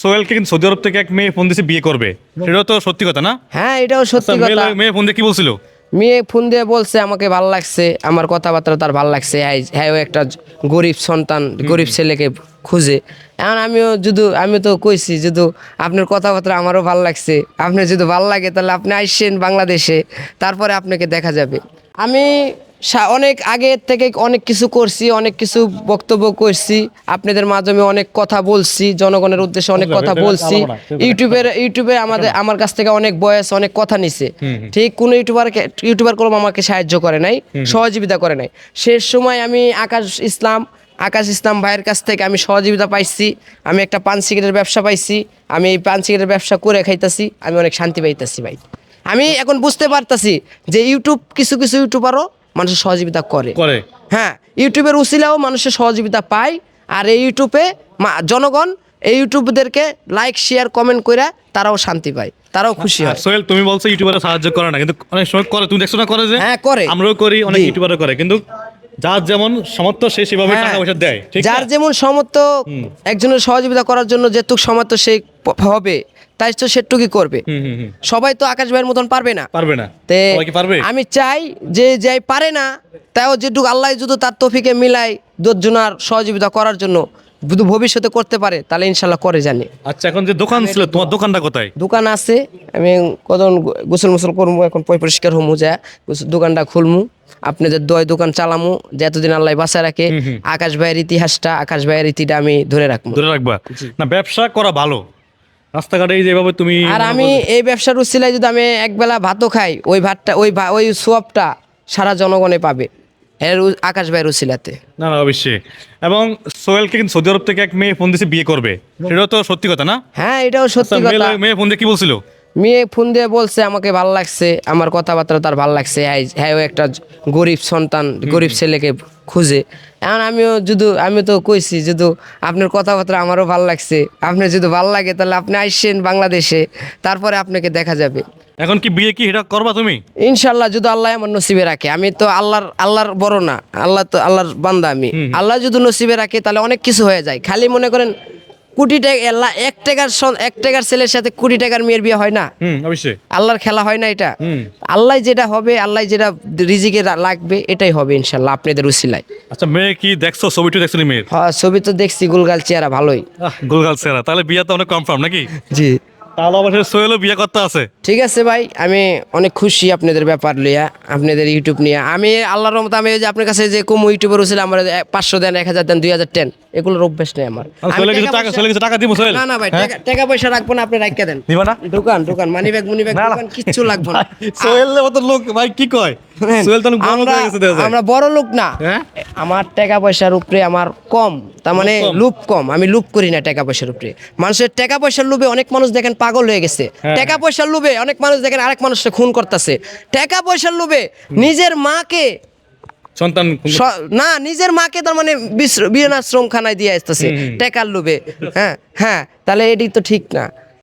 সোহেলকে কিন্তু সৌদি আরব থেকে এক মেয়ে ফোন দিয়েছে বিয়ে করবে। সেটাও তো সত্যি কথা না? হ্যাঁ এটাও আচ্ছা, সত্যি কথা। মেয়ে- ফোন দিয়ে কি বলছিল? মেয়ে ফোন দিয়ে বলছে আমাকে ভালো লাগছে আমার কথাবার্তা তার ভালো লাগছে। হ্যাঁ ও একটা গরিব সন্তান গরিব ছেলেকে খুঁজে। এখন আমিও যদি আমি তো কইছি যদি আপনার কথাবার্তা আমারও ভালো লাগছে আপনার যদি ভালো লাগে তাহলে আপনি আসছেন বাংলাদেশে তারপরে আপনাকে দেখা যাবে। আমি অনেক আগে থেকে অনেক কিছু করছি অনেক কিছু বক্তব্য করছি। আপনাদের মাধ্যমে অনেক কথা বলছি জনগণের উদ্দেশ্যে অনেক কথা বলছি। ইউটিউবের ইউটিউবে আমাদের আমার কাছ থেকে অনেক বয়স অনেক কথা নিছে। ঠিক কোনো ইউটিউবার ইউটিউবার কলম আমাকে সাহায্য করে নাই সহযোগিতা করে নাই। শেষ সময় আমি আকাশ ইসলাম আকাশ ইসলাম ভাইয়ের কাছ থেকে আমি সহযোগিতা পাইছি। আমি একটা পান সিগারেটের ব্যবসা পাইছি। আমি এই পান সিগারেটের ব্যবসা করে খাইতাছি। আমি অনেক শান্তি পাইতাছি ভাই। আমি এখন বুঝতে পারতাছি যে ইউটিউব কিছু কিছু ইউটিউবারও মানুষের সহযোগিতা করে করে হ্যাঁ ইউটিউবের উসিলাও মানুষের সহযোগিতা পায় আর এই ইউটিউবে জনগণ এই ইউটিউবদেরকে লাইক শেয়ার কমেন্ট করে তারাও শান্তি পায় তারাও খুশি হয় সোহেল তুমি বলছো ইউটিউবারে সাহায্য করে না কিন্তু অনেক সময় করে তুমি দেখছ না করে যে হ্যাঁ, করে। আমরাও করি অনেক। ইউটিউবারও করে কিন্তু যার যেমন সামর্থ্য সে সেভাবে হ্যাঁ। টাকা পয়সা দেয় যার যেমন সমর্থ একজনের সহযোগিতা করার জন্য যেটুক সমর্থ সে প- হবে তাই তো সেটুকুই করবে। সবাই তো আকাশ ভাইয়ের মতন পারবে না। পারবে না। তে আমি চাই যে যাই পারে না তাও যেটুকু আল্লাহ যদি তার তফিকে মিলাই দোজনার সহযোগিতা করার জন্য যদি ভবিষ্যতে করতে পারে তাহলে ইনশাল্লাহ করে জানি। আচ্ছা এখন যে দোকান ছিল তোমার দোকানটা কোথায়? দোকান আছে আমি কজন গোসল মোসল করব এখন পরিষ্কার হমু যা। দোকানটা খুলমু আপনাদের দয় দোকান চালামু যে এতদিন আল্লাহ বাঁচা রাখে আকাশ ভাইয়ের ইতিহাসটা আকাশ ভাইয়ের ইতিটা আমি ধরে রাখব ধরে রাখবা। না ব্যবসা করা ভালো। রাস্তাঘাটে যেভাবে তুমি আর আমি এই ব্যবসার উচিলায় যদি আমি একবেলা ভাতও খাই ওই ভাতটা ওই ওই সোয়াবটা সারা জনগণে পাবে। এর আকাশ ভাইয়ের উচিলাতে না না অবশ্যই। এবং সোহেলকে কিন্তু সৌদি আরব থেকে এক মেয়ে ফোন দিয়েছে বিয়ে করবে। সেটাও তো সত্যি কথা না? হ্যাঁ এটাও আচ্ছা, সত্যি কথা। মেয়ে- মেয়ে ফোন দিয়ে কি বলছিল? মেয়ে ফোন দিয়ে বলছে আমাকে ভালো লাগছে আমার কথাবার্তা তার ভালো লাগছে হ্যাঁ হ্যাঁ একটা গরিব সন্তান গরিব ছেলেকে খুঁজে। এখন আমিও যদি আমি তো কইছি যদি আপনার কথাবার্তা আমারও ভালো লাগছে আপনার যদি ভালো লাগে তাহলে আপনি আসছেন বাংলাদেশে তারপরে আপনাকে দেখা যাবে। এখন কি বিয়ে কি এটা করবা তুমি? ইনশাল্লাহ যদি আল্লাহ আমার নসিবে রাখে আমি তো আল্লাহর আল্লাহর বড় না আল্লাহ তো আল্লাহর বান্দা আমি। আল্লাহ যদি নসিবে রাখে তাহলে অনেক কিছু হয়ে যায়। খালি মনে করেন কোটি টাকা এক টাকার এক টাকার ছেলের সাথে কোটি টাকার মেয়ের বিয়ে হয় না? অবশ্যই। আল্লাহর খেলা হয় না এটা? আল্লাহ যেটা হবে আল্লাহ যেটা রিজিকে লাগবে এটাই হবে ইনশাল্লাহ আপনাদের উসিলায়। আচ্ছা মেয়ে কি দেখছ? ছবিটা দেখছ নি মেয়ের? হ্যাঁ ছবি তো দেখছি গুলগাল চেহারা ভালোই। গুলগাল চেহারা। তাহলে বিয়ে তো অনেক কনফার্ম নাকি? জি। তাহলে অবশ্যই সোহেলও বিয়ে করতে আছে। ঠিক আছে ভাই আমি অনেক খুশি আপনাদের ব্যাপার লইয়া আপনাদের ইউটিউব নিয়ে। আমি আল্লাহর রহমত আমি যে আপনার কাছে যে কম ইউটিউবার ছিল আমার পাঁচশো দেন এক হাজার দেন দুই হাজার দেন এগুলোর অভ্যেস নেই আমার। সোহেলে টাকা সোহেলে দিব না না ভাই হ্যাঁ? টাকা- পয়সা রাখব না আপনি রাখতে দেন। দিবা না। দোকান দোকান মানি ব্যাগ মুনি ব্যাগ। দোকান কিচ্ছু লাগবে না। সোহেলের মতো লোক ভাই কি কয়? সোহেল তো আমরা বড় লোক না। হ্যাঁ? আমার টাকা পয়সার উপরে আমার কম। তার মানে? লুপ কম। আমি লুপ করি না টাকা পয়সার উপরে। মানুষের টাকা পয়সার লোভে অনেক মানুষ দেখেন পাগল হয়ে গেছে। হ্যাঁ। টাকা পয়সার লোভে অনেক মানুষ দেখেন আরেক মানুষকে খুন করতেছে। টাকা পয়সার লোভে নিজের মাকে সন্তান না নিজের মাকে তার মানে বিশ্র- বীরনাশ্রম খানায় দিয়ে আসতেছে টাকার লোভে। হ্যাঁ হ্যাঁ তাহলে এটি তো ঠিক না।